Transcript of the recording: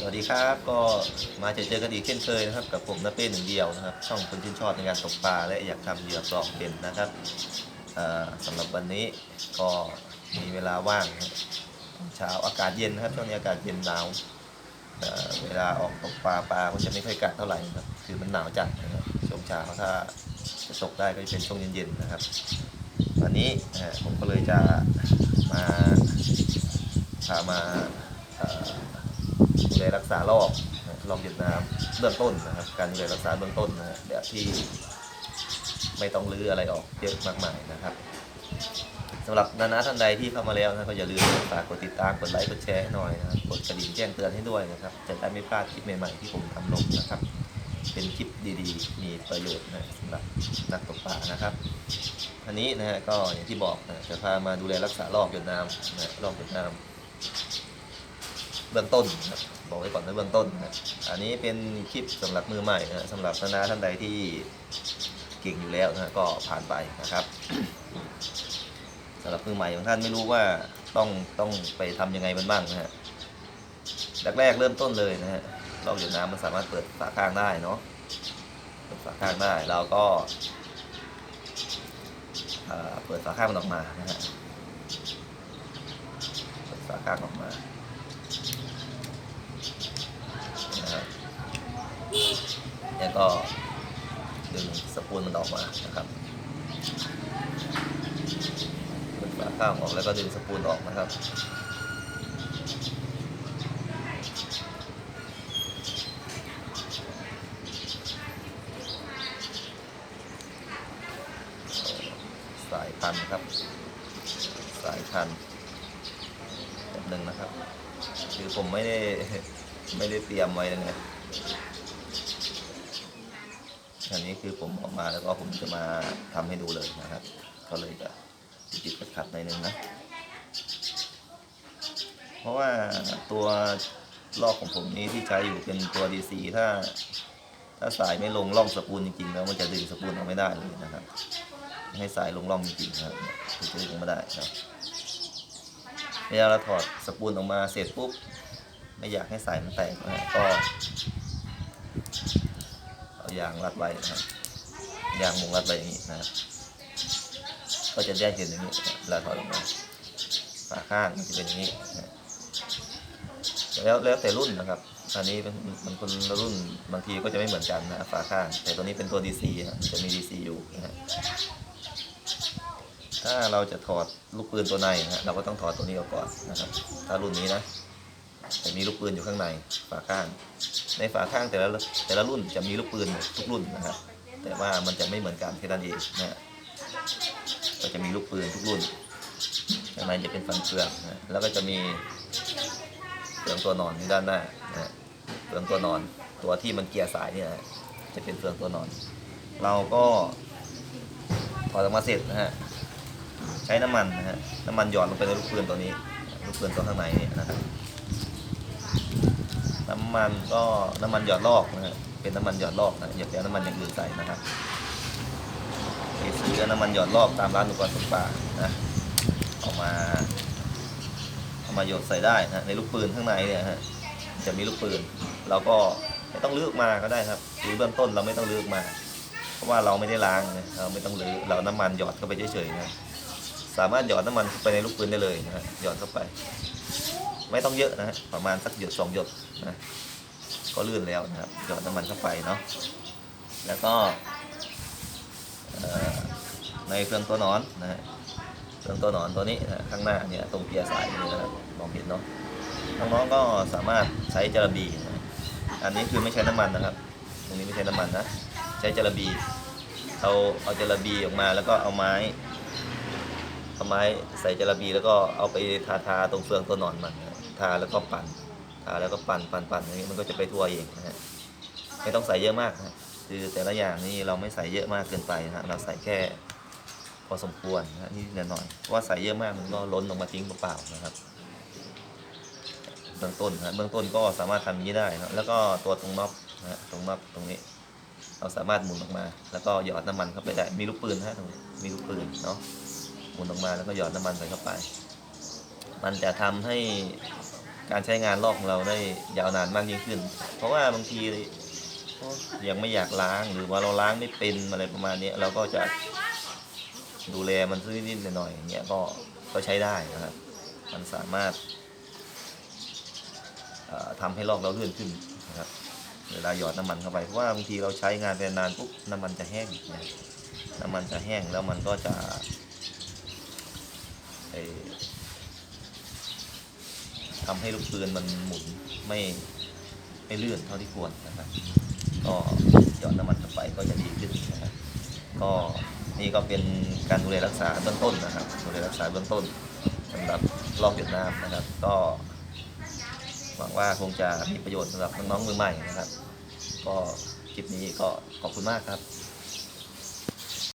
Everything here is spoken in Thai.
สวัสดีครับก็มาเจอเจอกันอีกเช่นเคยนะครับ กับผมนาเป้หนึ่งเดียวนะครับ ช่องคนชื่นชอบในการตกปลาและอยากทำเหยื่อปลอกเป็นนะครับสำหรับวันนี้ก็มีเวลาว่างเช้าอากาศเย็นนะครับช่วงนี้อากาศเย็นหนาวเเวลาออกตกปลาปลาก็จะไม่ค่อยกัดเท่าไหร่นะครับคือมันหนาวจัดนะครับช่วงเช้าถ้าจะตกได้ก็จะเป็นช่วงเย็นๆนะครับ วันนี้ผมก็เลยจะมาพามา ดูแลรักษาโรคลองหยุดน้ำเบื้องต้นนะครับ การดูแลรักษาเบื้องต้นนะฮะแบบที่ไม่ต้องรื้ออะไรออกเยอะมากมายนะครับสำหรับนานาท่านใดที่เข้ามาแล้วนะก็อย่าลืมฝากกดติดตามกดไลค์กดแชร์ให้หน่อยนะครับกดกระดิ่งแจ้งเตือนให้ด้วยนะครับจะได้ไม่พลาดคลิปใหม่ๆที่ผมทำลงนะครับ เป็นคลิปดีๆ มีประโยชน์นะสำหรับนักตกปลานะครับอันนี้นะฮะก็อย่างที่บอกนะจะพามาดูแลรักษารอบหยดน้ำนะรอบหยดน้ำเบื้องต้นนะ บอกไว้ก่อนในเบื้องต้นนะอันนี้เป็นคลิปสำหรับมือใหม่นะสำหรับนานาท่านใดที่เก่งอยู่แล้วนะก็ผ่านไปนะครับสำหรับมือใหม่ของท่านไม่รู้ว่าต้องต้องไปทำยังไงมันบ้างนะฮะแรกๆเริ่มต้นเลยนะฮะเราหยดน้ำมันสามารถเปิดฝาข้างได้เนาะเปิดฝาข้างได้เราก็เอ่อเปิดฝาข้างมันออกมานะฮะเปิดฝาข้างออกมา นะครับ แล้วก็ดึงสปูนมันออกมานะครับดึงฝาข้างออกแล้วก็ดึงสปูนออกนะครับสายพันธ์ครับ สายพันธุ์แบบหนึ่งนะครับ คือผมไม่ได้ ไม่ได้เตรียมไว้นะเนี่ย อันนี้คือผมออกมาแล้วก็ผมจะมาทำให้ดูเลยนะครับ ก็เลยจะติดขัดหน่อยนึงนะ เพราะว่าตัวลอกของผมนี้ที่ใช้อยู่เป็นตัว DC ถ้า ถ้าสายไม่ลงร่องสปูลจริงๆแล้วมันจะดึงสปูลออกไม่ได้เลยนะครับ ให้สายลงร่องจริงๆนะครับถึงจะดึงออกมาได้ครับเวลาเราถอดสปูลออกมาเสร็จปุ๊บไม่อยากให้สายมันแตกนะก็ ยางรัดไว้นะครับยางมุงรัดไว้อย่างนี้นะครับก็จะได้เห็นอย่างนี้นะเวลาถอดออกมาฝาข้างจะเป็นอย่างนี้นะแล้วแล้วแต่รุ่นนะครับอันนี้เป็นมันคนละรุ่นบางทีก็จะไม่เหมือนกันนะฝาข้าง แต่ตัวนี้เป็นตัว DC ฮะจะมี DC อยู่นะถ้าเราจะถอดลูกปืนตัวในนะฮะเราก็ต้องถอดตัวนี้ออกก่อนนะครับ ถ้ารุ่นนี้นะ จะมีลูกปืนอยู่ข้างในฝาข้าง ในฝาข้างแต่ละแต่ละรุ่นจะมีลูกปืนทุกรุ่นนะครับแต่ว่ามันจะไม่เหมือนกันแค่นั้นเองนะก็จะมีลูกปืนทุกรุ่นข้างในจะเป็นฟันเฟืองนะแล้วก็จะมีเฟืองตัวนอนที่ด้านหน้านะฮะเฟืองตัวนอนตัวที่มันเกียร์สายเนี่ยจะเป็นเฟืองตัวนอน เราก็ถอดออกมาเสร็จนะฮะใช้น้ำมันนะฮะน้ำมันหยอดลงไปในลูกปืนตัวนี้ ลูกปืนตัวข้างในนี่นะครับำมันก็น้ำมันหยอดลอกนะฮะเป็นน้ำมันหยอดลอกนะอย่าไปเอาน้ำมันอย่างอื่นใส่นะครับไปซื้อน้ำมันหยอดลอกตามร้านอุปกรณ์ตกปลานะเอามาเอามาหยดใส่ได้นะในลูกปืนข้างในเนี่ยฮะจะมีลูกปืน เราก็ไม่ต้องเลือกมาก็ได้ครับคือเบื้องต้นเราไม่ต้องเลือกมา เพราะว่าเราไม่ได้ล้างนะเราไม่ต้องลื้อเราน้ำมันหยอดเข้าไปเฉยๆนะสามารถหยอดน้ำมันไปในลูกปืนได้เลยนะหยอดเข้าไป ไม่ต้องเยอะนะฮะประมาณสักหยดสองหยดนะก็ลื่นแล้วนะครับหยดน้ำมันเข้าไปเนาะแล้วก็ในเครื่องตัวนอนนะฮะเครื่องตัวนอนตัวนี้นะข้างหน้าเนี่ยตรงเกียร์สายนี่นะครับมองเห็นเนาะน้องๆก็สามารถใช้จระบีนะอันนี้คือไม่ใช้น้ำมันนะครับ ตรงนี้ไม่ใช้น้ำมันนะใช้จระบีเอาเอาจระบีออกมาแล้วก็เอาไม้ ไม้ใส่จระบีแล้วก็เอาไปทาทาตรงเฟืองตัวหนอนมันทาแล้วก็ปั่นทาแล้วก็ปั่นปั่นปั่นอย่างนี้มันก็จะไปทั่วเองนะฮะไม่ต้องใส่เยอะมากนะคือแต่ละอย่างนี่เราไม่ใส่เยอะมากเกินไปนะเราใส่แค่พอสมควรนะฮะนิดหน่อยว่าใส่เยอะมากมันก็ล้นออกมาทิ้งเปล่าๆนะครับเบื้องต้นนะเบื้องต้นก็สามารถทำอย่างนี้ได้นะแล้วก็ตัวตรงน็อปนะฮะตรงน็อปตรงนี้ เราสามารถหมุนออกมา แล้วก็หยอดน้ำมันเข้าไปได้มีลูกปืนนะตรงนี้มีลูกปืนเนาะ มุนออกมาแล้วก็หยอดน้ำมันใส่เข้าไป มันจะทำให้การใช้งานลอกของเราได้ยาวนานมากยิ่งขึ้น เพราะว่าบางทียังไม่อยากล้างหรือว่าเราล้างไม่เป็นอะไรประมาณนี้เราก็จะดูแลมันสักนิดหน่อยๆอย่างเงี้ยก็ก็ใช้ได้นะครับ มันสามารถเอ่อทำให้ลอกเราเลื่อนขึ้นนะครับเวลาหยอดน้ำมันเข้าไปเพราะว่าบางทีเราใช้งานไปนานปุ๊บน้ำมันจะแห้งนะน้ำมันจะแห้งแล้วมันก็จะ ทำให้ลูกปืนมันหมุนไม่ไม่เลื่อนเท่าที่ควรนะครับ ก็หยอดน้ำมันเข้าไปก็จะดีขึ้นนะครับก็นี่ก็เป็นการดูแลรักษาเบื้องต้นนะครับดูแลรักษาเบื้องต้นสำหรับลอกเวียดนามนะครับ ก็หวังว่าคงจะมีประโยชน์สำหรับน้องๆมือใหม่นะครับ ก็คลิปนี้ก็ขอบคุณมากครับ